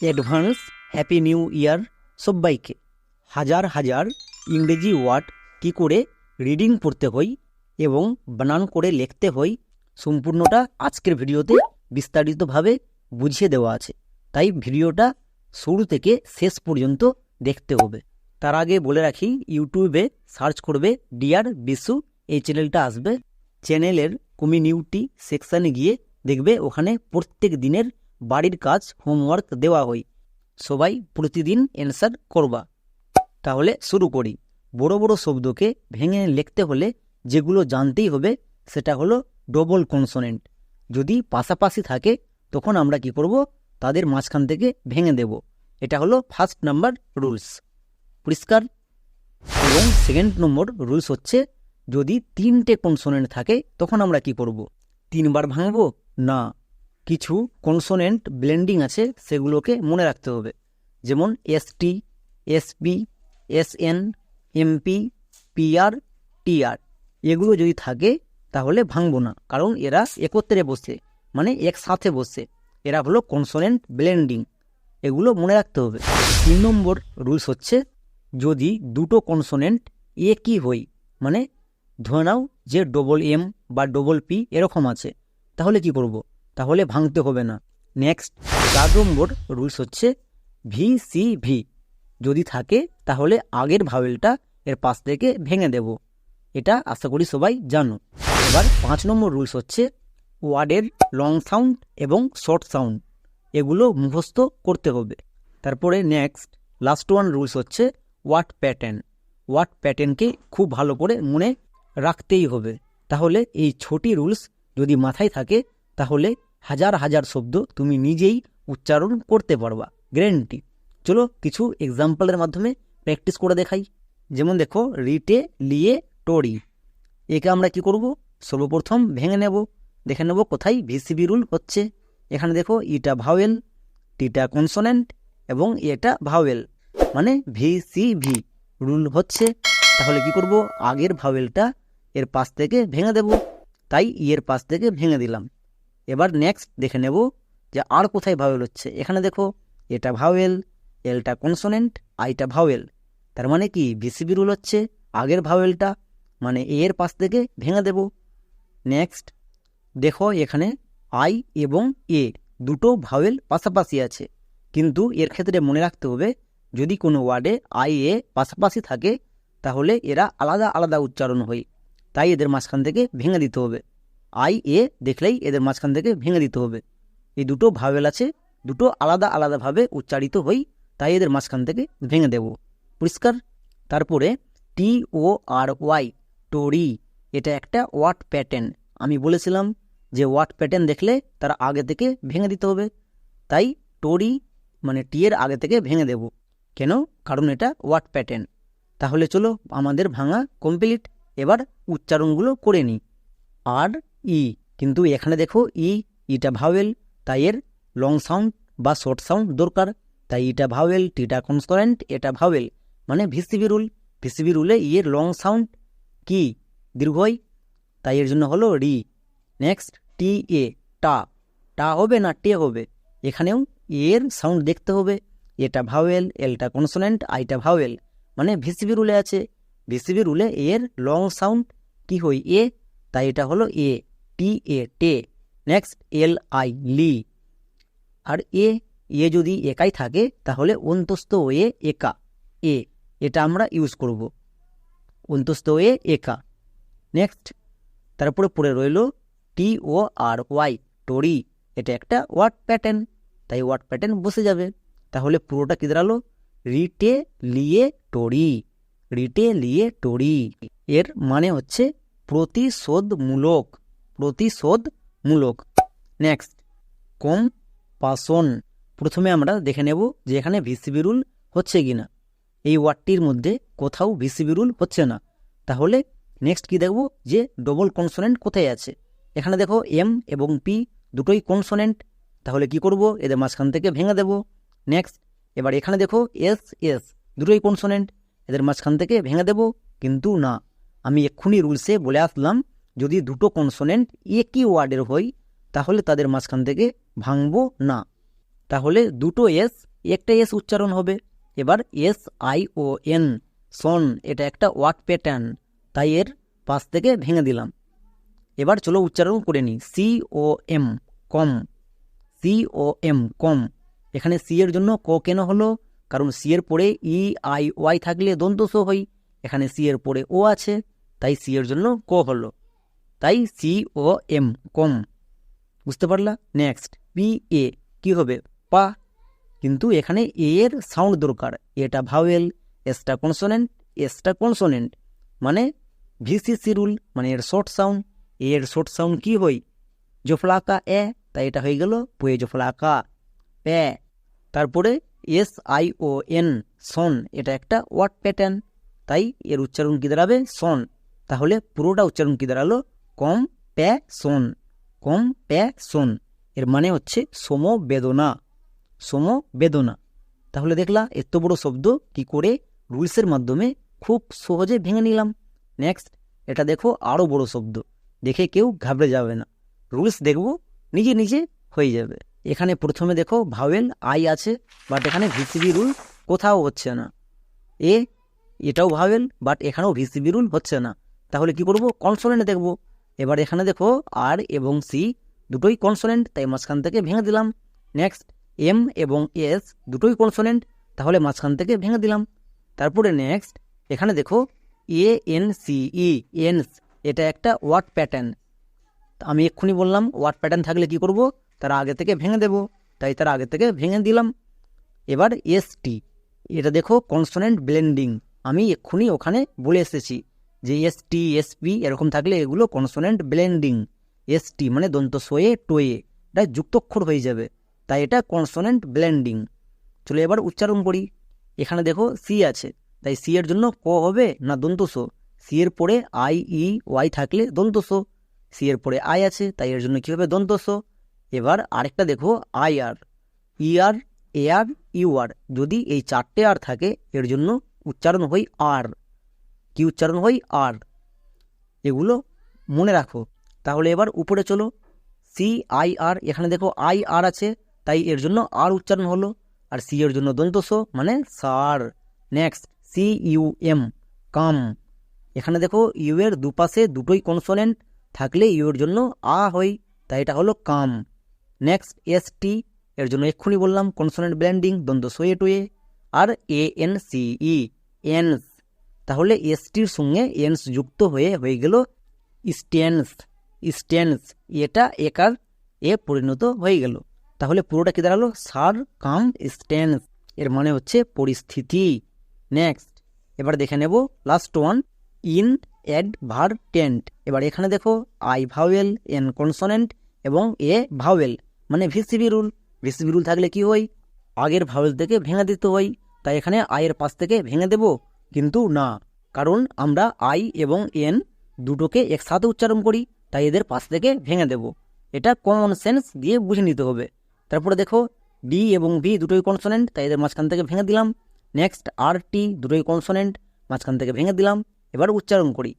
Advance happy new year সব্বাইকে হাজার হাজার ইংরেজি ওয়ার্ড কি করে রিডিং পড়তে হয় এবং বানান করে লিখতে হয় সম্পূর্ণটা আজকের ভিডিওতে বিস্তারিতভাবে বুঝিয়ে দেওয়া আছে। তাই ভিডিওটা শুরু থেকে শেষ পর্যন্ত দেখতে হবে। তার আগে বলে রাখি, ইউটিউবে সার্চ করবে ডিয়ার বিশু এই চ্যানেলটা আসবে। চ্যানেলের কমিউনিটি সেকশানে গিয়ে দেখবে ওখানে প্রত্যেক দিনের বাড়ির কাজ হোমওয়ার্ক দেওয়া হয়। সবাই প্রতিদিন অ্যান্সার করবা। তাহলে শুরু করি। বড় বড় শব্দকে ভেঙে লিখতে হলে যেগুলো জানতেই হবে, সেটা হলো ডবল কনসোনেন্ট যদি পাশাপাশি থাকে, তখন আমরা কি করব? তাদের মাঝখান থেকে ভেঙে দেব। এটা হলো ফার্স্ট নাম্বার রুলস পরিষ্কার? এবং সেকেন্ড নম্বর রুলস হচ্ছে, যদি তিনটে কনসোনেন্ট থাকে, তখন আমরা কি করব? তিনবার ভাঙব? না। কিছু কনসোনেন্ট ব্লেন্ডিং আছে, সেগুলোকে মনে রাখতে হবে। যেমন ST SP SN MP PR TR এগুলো যদি থাকে, তাহলে ভাঙবো না, কারণ এরা একত্রে বসে মানে একসাথে বসে। এরা হলো কনসোনেন্ট ব্লেন্ডিং। এগুলো মনে রাখতে হবে। তিন নম্বর রুলস হচ্ছে, যদি দুটো কনসোনেন্ট একই হয় মানে ধরে নাও যে ডবল এম বা ডবল পি এরকম আছে, তাহলে কি করব? তাহলে ভাঙতে হবে না। নেক্সট চার নম্বর রুলস হচ্ছে ভি সি ভি যদি থাকে, তাহলে আগের ভাওয়েলটা এর পাশ থেকে ভেঙে দেব। এটা আশা করি সবাই জানো। এবার পাঁচ নম্বর রুলস হচ্ছে ওয়ার্ডের লং সাউন্ড এবং শর্ট সাউন্ড এগুলো মুখস্থ করতে হবে। তারপরে নেক্সট লাস্ট ওয়ান রুলস হচ্ছে ওয়ার্ড প্যাটার্ন ওয়ার্ড প্যাটার্নকে খুব ভালো করে মনে রাখতেই হবে। তাহলে এই ছোটি রুলস যদি মাথায় থাকে তাহলে হাজার হাজার শব্দ তুমি নিজেই উচ্চারণ করতে পারবা। গ্যারেন্টি চলো কিছু এক্সাম্পলের মাধ্যমে প্র্যাকটিস করে দেখাই। যেমন দেখো রিটে লিয়ে টরি একে আমরা কি করব? সর্বপ্রথম ভেঙে নেব। দেখে নেব কোথায় ভিসিবি রুল হচ্ছে। এখানে দেখো ইটা ভাওয়েল টিটা কনসোনেন্ট এবং এটা ভাওয়েল মানে ভি সি ভি রুল হচ্ছে। তাহলে কি করব? আগের ভাওয়েলটা এর পাশ থেকে ভেঙে দেব। তাই ইয়ের পাশ থেকে ভেঙে দিলাম। এবার নেক্সট দেখে নেব যে আর কোথায় ভাওয়েল হচ্ছে। এখানে দেখো, এটা ভাওয়েল এলটা কনসোনেন্ট আইটা ভাওয়েল তার মানে কি? ভিসিবি রুল হচ্ছে আগের ভাওয়েলটা মানে এ এর পাশ থেকে ভেঙে দেব। নেক্সট দেখো এখানে আই এবং এ দুটো ভাওয়েল পাশাপাশি আছে। কিন্তু এর ক্ষেত্রে মনে রাখতে হবে, যদি কোনো ওয়ার্ডে আই এ পাশাপাশি থাকে, তাহলে এরা আলাদা আলাদা উচ্চারণ হয়। তাই এদের মাঝখান থেকে ভেঙে দিতে হবে। আই, এ দেখলেই এদের মাঝখান থেকে ভেঙে দিতে হবে। এই দুটো ভাওয়েল আছে, দুটো আলাদা আলাদাভাবে উচ্চারিত হই, তাই এদের মাঝখান থেকে ভেঙে দেব। পরিষ্কার? তারপরে টি ও আর ওয়াই, টোরি, এটা একটা ওয়াট প্যাটার্ন। আমি বলেছিলাম যে ওয়াট প্যাটার্ন দেখলে তার আগে থেকে ভেঙে দিতে হবে। তাই টোরি মানে টি এর আগে থেকে ভেঙে দেব। কেন? কারণ এটা ওয়াট প্যাটার্ন। তাহলে চলো আমাদের ভাঙা কমপ্লিট, এবার উচ্চারণগুলো করে নিই। আর ই। কিন্তু এখানে দেখো ই, ইটা ভাওয়েল, তাই এর লং সাউন্ড বা শর্ট সাউন্ড দরকার। তাই ইটা ভাওয়েল, টিটা কনস্টরেন্ট এটা ভাওয়েল। মানে ভিসিবি রুল, ভিসিবি রুলে ইয়ের লং সাউন্ড কি? দীর্ঘই তাই এর জন্য হলো রি। নেক্সট, টি, এ, টা। টা হবে না টে হবে? এখানেও এর সাউন্ড দেখতে হবে। এটা ভাওয়েল, এলটা কনসোনেন্ট আইটা ভাওয়েল। মানে ভিসিবি রুলে আছে। ভিসিবি রুলে এর লং সাউন্ড কি হই এ। তাই এটা হলো এ। টি এ টে নেক্সট এল আই লি আর এ এ যদি একাই থাকে, তাহলে অন্তস্থ এ একা। এ এটা আমরা ইউজ করব। অন্তস্থ এ একা। নেক্সট তারপরে পড়ে রইল টি ও আর ওয়াই টরি এটা একটা ওয়ার্ড প্যাটার্ন তাই ওয়ার্ড প্যাটার্ন বসে যাবে। তাহলে পুরোটা কি দাঁড়াল? রিটে লিয়ে টরি রিটে লিয়ে টরি এর মানে হচ্ছে প্রতিশোধমূলক। প্রতিশোধমূলক। নেক্সট কম পাসন প্রথমে আমরা দেখে নেব যে এখানে ভিসিবি রুল হচ্ছে কি না। এই ওয়ার্ডটির মধ্যে কোথাও ভিসিবি রুল হচ্ছে না। তাহলে নেক্সট কি দেখব? যে ডবল কনসোনেন্ট কোথায় আছে? এখানে দেখো এম এবং পি দুটোই কনসোনেন্ট তাহলে কি করব? এদের মাঝখান থেকে ভেঙে দেব। নেক্সট এবার এখানে দেখো এস এস দুটোই কনসোনেন্ট এদের মাঝখান থেকে ভেঙে দেব, কিন্তু না। আমি এক্ষুনি রুলসে বলে আসলাম যদি দুটো কনসোনেন্ট একই ওয়ার্ডের হয়, তাহলে তাদের মাঝখান থেকে ভাঙবো না। তাহলে দুটো এস একটা এস উচ্চারণ হবে। এবার S I O N son এটা একটা ওয়ার্ড প্যাটার্ন তাই এর পাশ থেকে ভেঙে দিলাম। এবার চলো উচ্চারণ করে নিই। C O M com C O M com এখানে সি এর জন্য ক কেন হলো? কারণ সি এর পরে ই আই ওয়াই থাকলে দন্তস হই এখানে সি এর পরে ও আছে, তাই সি এর জন্য ক হলো। তাই সি ও এম, কম। বুঝতে পারলা? নেক্সট পি এ, কী হবে? পা। কিন্তু এখানে এ এর সাউন্ড দরকার। এটা ভাওয়েল এসটা কনসোনেন্ট এসটা কনসোনেন্ট মানে ভিসিসি রুল মানে এর শর্ট সাউন্ড এ এর শর্ট সাউন্ড কি হই জোফলাকা এ, তাই এটা হয়ে গেল পুয়ে জোফলাকা। প্যা তারপরে S I O N son এটা একটা ওয়ার্ড প্যাটার্ন তাই এর উচ্চারণ কী দাঁড়াবে? সন তাহলে পুরোটা উচ্চারণ কী দাঁড়াল? কম প্যা সন, কম প্যা সন। এর মানে হচ্ছে সমবেদনা সমবেদনা তাহলে দেখলা, এত বড় শব্দ কি করে রুলসের মাধ্যমে খুব সহজে ভেঙে নিলাম। নেক্সট এটা দেখো আরও বড় শব্দ। দেখে কেউ ঘাবড়ে যাবে না। রুলস দেখব, নিজে নিজে হয়ে যাবে। এখানে প্রথমে দেখো ভাওয়েল, আই আছে বাট এখানে ভিসিবি রুল কোথাও হচ্ছে না। এ, এটাও ভাওয়েল বাট এখানেও ভিসিবি রুল হচ্ছে না। তাহলে কি করব? কনসোনেন্ট দেখব। এবার এখানে দেখো আর এবং সি দুটোই কনসোনেন্ট তাই মাঝখান থেকে ভেঙে দিলাম। নেক্সট এম এবং এস দুটোই কনসোনেন্ট তাহলে মাঝখান থেকে ভেঙে দিলাম। তারপরে নেক্সট এখানে দেখো এ এন সি ই এনস এটা একটা ওয়ার্ড প্যাটার্ন আমি এক্ষুনি বললাম ওয়ার্ড প্যাটার্ন থাকলে কি করব? তার আগে থেকে ভেঙে দেব, তাই তার আগে থেকে ভেঙে দিলাম। এবার এস টি এটা দেখো কনসোনেন্ট ব্লেন্ডিং আমি এক্ষুনি ওখানে বলে এসেছি। যে এস টি এস পি এরকম থাকলে এগুলো কনসোনেন্ট ব্লেন্ডিং এস টি মানে দন্ত সোয়ে, টোয়ে, এটা যুক্তক্ষর হয়ে যাবে। তাই এটা কনসোনেন্ট ব্লেন্ডিং চলে এবার উচ্চারণ করি। এখানে দেখো সি আছে। তাই সি এর জন্য ক হবে না দন্তস সি? এর পরে আই ই ওয়াই থাকলে দন্তস সি। এর পরে আই আছে, তাই এর জন্য কী হবে দন্তস এবার আরেকটা দেখো I R E R A are you আর যদি এই চারটে আর থাকে, এর জন্য উচ্চারণ হই আর কি উচ্চারণ হয়? আর। এগুলো মনে রাখো। তাহলে এবার উপরে চলো। সি আই আর এখানে দেখো আই আর আছে, তাই এর জন্য আর উচ্চারণ হলো। আর সি এর জন্য দন্তস মানে সার। Next C U M cum. এখানে দেখো ইউ এর দুপাশে দুটোই কনসোনেন্ট থাকলে ইউ এর জন্য আ হয়, তাই এটা হলো কাম। নেক্সট এস টি এর জন্য এক্ষুনি বললাম কনসোনেন্ট ব্ল্যান্ডিং দ্বন্দ্ব সোয়ে টুয়ে আর এ এন সি ই এনস তাহলে এস টির সঙ্গে এনস যুক্ত হয়ে হয়ে গেল স্টেন্স। স্টেন্স, এটা একার এ পরিণত হয়ে গেল। তাহলে পুরোটা কি দাঁড়াল? সার কাম স্টেন্স। এর মানে হচ্ছে পরিস্থিতি। নেক্সট, এবার দেখে নেব last one, in, ad, ver, tent. এবার এখানে দেখো, আই ভাওয়েল, এন কনসোনেন্ট এবং এ ভাওয়েল মানে ভিসিবি রুল। ভিসিবি রুল থাকলে কি হয়? আগের ভাওয়েল থেকে ভেঙে দিতে হয়। তাই এখানে আয়ের পাশ থেকে ভেঙে দেব। কিন্তু না, কারণ আমরা আই এবং এন দুটোকে একসাথে উচ্চারণ করি, তাই এদের পাশ থেকে ভেঙে দেব। এটা কমন সেন্স দিয়ে বুঝে নিতে হবে। তারপরে দেখো, ডি এবং ভি দুটোই কনসোনেন্ট তাই এদের মাঝখান থেকে ভেঙে দিলাম। নেক্সট আর টি দুটোই কনসোনেন্ট মাঝখান থেকে ভেঙে দিলাম। এবার উচ্চারণ করি।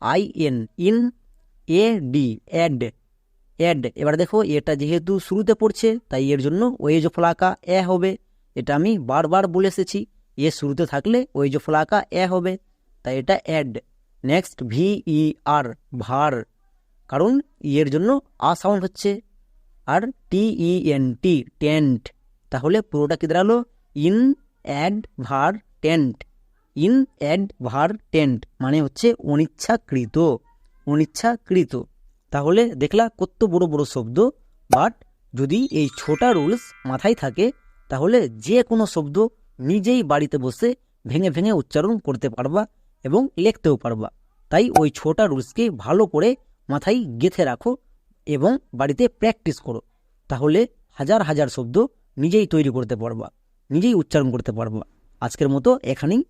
I, N, in, A, D, ad ad. এবার দেখো, এটা যেহেতু শুরুতে পড়ছে, তাই এর জন্য ওয়েজ ফলাকা এ হবে। এটা আমি বারবার বলে এসেছি। এ শুরুতে থাকলে ওয়েজ ফলাকা এ হবে তাই এটা ad next V E R ver কারণ ই এর জন্য আ সাউন্ড হচ্ছে আর টি ই এন টি টেন্ট তাহলে পুরোটা কী দাঁড়াল ইন অ্যাড ভার টেন্ট ইন অ্যাড ভার টেন্ট মানে হচ্ছে অনিচ্ছাকৃত অনিচ্ছাকৃত তাহলে দেখলা কত বড় বড় শব্দ বাট যদি এই ছোটা রুলস মাথায় থাকে তাহলে যে কোনো শব্দ নিজেই বাড়িতে বসে ভেঙে ভেঙে উচ্চারণ করতে পারবা এবং লিখতেও পারবা। তাই ওই ছোটা রুলসকে ভালো করে মাথায় গেঁথে রাখো এবং বাড়িতে প্র্যাকটিস করো। তাহলে হাজার হাজার শব্দ নিজেই তৈরি করতে পারবা, নিজেই উচ্চারণ করতে পারবা। আজকের মতো এখানেই